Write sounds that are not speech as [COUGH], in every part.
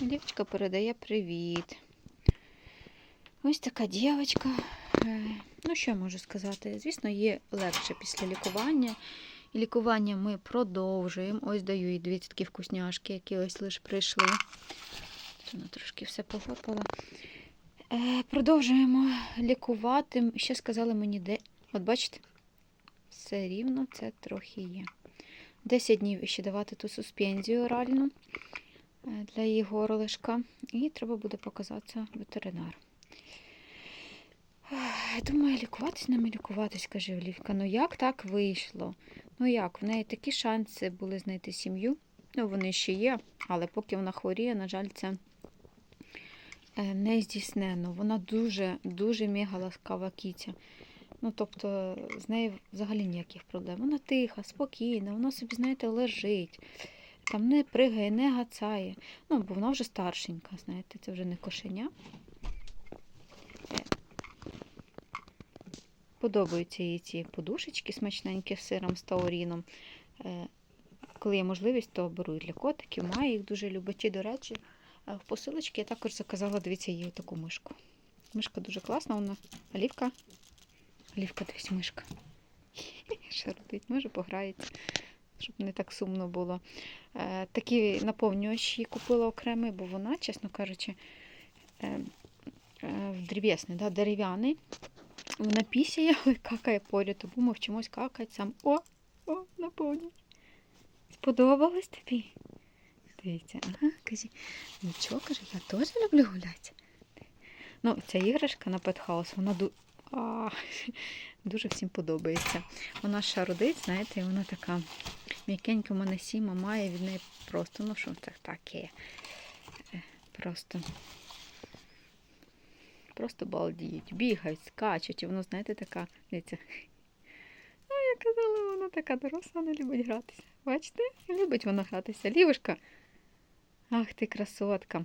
Дівчинка передає привіт. Ось така дівчинка. Е, Ну, що я можу сказати? Звісно, є легше після лікування. І лікування ми продовжуємо. Ось даю їй дві такі вкусняшки, які ось лише прийшли. Вона трошки все погорпала. Е, Продовжуємо лікувати. Ще сказали мені, де. От бачите, все рівно це трохи є. 10 днів ще давати ту суспензію оральну для її горлишка. І треба буде показатися ветеринар. Думаю, лікуватись нами лікуватись, каже Олівка. Ну як так вийшло? Ну як, в неї такі шанси були знайти сім'ю. Ну, вони ще є, але поки вона хворіє, на жаль, це е, не здійснено. Вона дуже, дуже мега ласкава кіця. Ну, тобто, з нею взагалі ніяких проблем. Вона тиха, спокійна, вона собі, знаєте, лежить, там не пригає, не гацає. Ну, бо вона вже старшенька, знаєте, це вже не кошеня. Е, Подобаються їй ці подушечки смачненькі з сиром з тауріном. Е, Коли є можливість, то беру і для котиків. Має їх дуже любить. І, до речі, е, в посилочці я також заказала, дивіться, їй таку мишку. Мишка дуже класна, вона олівка. Олівка, дивись, мишка. [LAUGHS] Що? Може, пограється, щоб не так сумно було. Е, Такі наповнювач їй купила окремий, бо вона, чесно кажучи, е, е, да, дерев'яний. Вона пісяє, але какає поряд, тому ми вчимось какати сам. О, о, наповнювач. Сподобалось тобі? Дивіться, ага, каже, нічого, каже, я теж люблю гуляти. Ну, ця іграшка на House, вона ду... а, дуже всім подобається. Вона шародить, знаєте, і вона така м'якенька, у мене сіма має від неї просто, ну що це таке. Е, Просто. Просто балдіють, бігають, скачуть, і воно, знаєте, така, дивіться. Ну, я казала, вона така доросла, вона любить гратися. Бачите? Любить вона гратися. Лівушка. Ах ти красотка.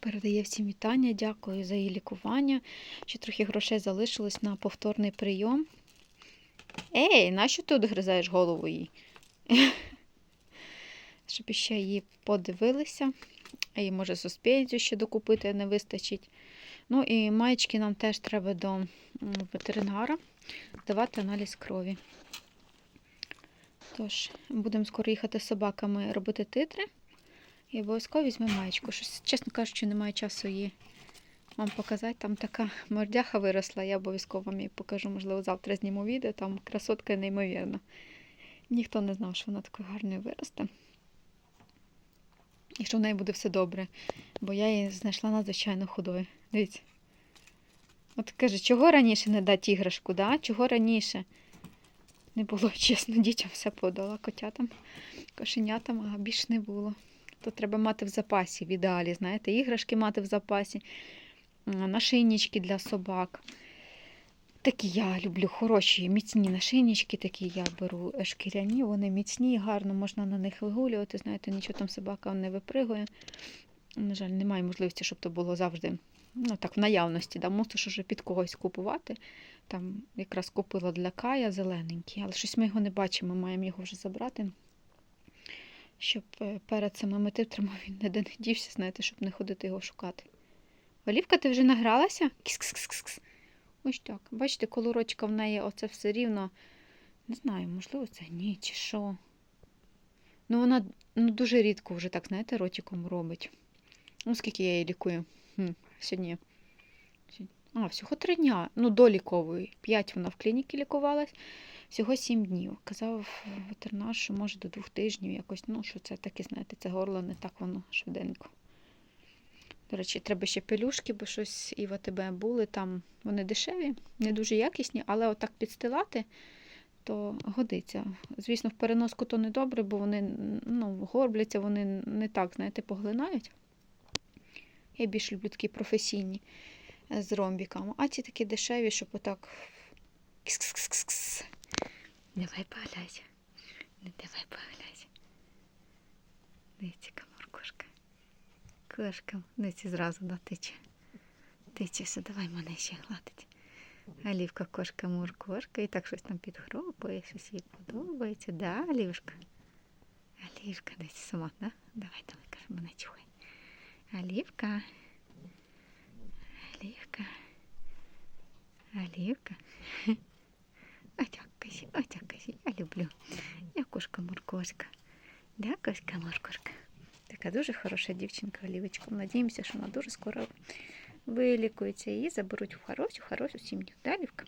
Передає всім вітання, дякую за її лікування. Ще трохи грошей залишилось на повторний прийом. Ей, нащо ти гризаєш голову їй? [LAUGHS] Щоб ще її подивилися. Їй може суспензію ще докупити не вистачить. Ну і маєчки нам теж треба до ветеринара здавати аналіз крові. Тож, будемо скоро їхати з собаками робити титри. І обов'язково візьмемо маєчку. Щось, чесно кажучи, немає часу її вам показати. Там така мордяха виросла, я обов'язково вам її покажу. Можливо, завтра зніму відео. Там красотка неймовірна. Ніхто не знав, що вона такою гарною виросте. І що в неї буде все добре. Бо я її знайшла надзвичайно худою. Дивіться. От каже, чого раніше не дати іграшку, да? Чого раніше? Не було, [LAUGHS] чесно, дітям все подала, котятам, кошенятам, а більш не було. То треба мати в запасі, в ідеалі, знаєте, іграшки мати в запасі, м, для собак. Такі я люблю хороші, міцні нашийнички, такі я беру е, шкіряні, вони міцні, гарно можна на них вигулювати. Знаєте, нічого там собака не випригує. На жаль, немає можливості, щоб то було завжди ну, так, в наявності. Да? Мусиш уже під когось купувати. Там якраз купила для Кая зелененький, але щось ми його не бачимо, маємо його вже забрати. Щоб е, перед самими титрами він не дівся, знаєте, щоб не ходити його шукати. Олівка, ти вже награлася? Кіс-кс-кс-кс. Ось так. Бачите, колорочка в неї оце все рівно. Не знаю, можливо, це ні, чи що. Ну, вона ну, дуже рідко вже так, знаєте, ротиком робить. Ну, скільки я її лікую? Хм, сьогодні- А, всього три дня. Ну, до лікової. П'ять вона в клініці лікувалась, всього сім днів. Казав ветеринар, що може до двох тижнів якось, ну, що це таке, знаєте, це горло не так воно швиденько. До речі, треба ще пелюшки, бо щось і в АТБ були. Там вони дешеві, не дуже якісні, але отак підстилати, то годиться. Звісно, в переноску то не добре, бо вони ну, горбляться, вони не так, знаєте, поглинають. Я більш люблю такі професійні е, з ромбіками. А ці такі дешеві, щоб отак. Давай поглядь. Ну, Давай поглядь. Дивіться, моркошка. Кошка. Дивіться, зразу да, тиче. Все, давай мене ще гладить. Олівка, кошка, муркошка. І так щось там підхропує, щось їй подобається. Да, Олівушка? Олівка десь сама, да? Давай, давай, каже, мене чухай. Олівка. Олівка. Олівка. [LAUGHS] люблю. Я кошка моркошка. Да, коська моркошка. Така дуже хороша дівчинка Олівочка. Надіємося, що вона дуже скоро вилікується і її заберуть в хорошу, хорошу сім'ю. Да, Олівка?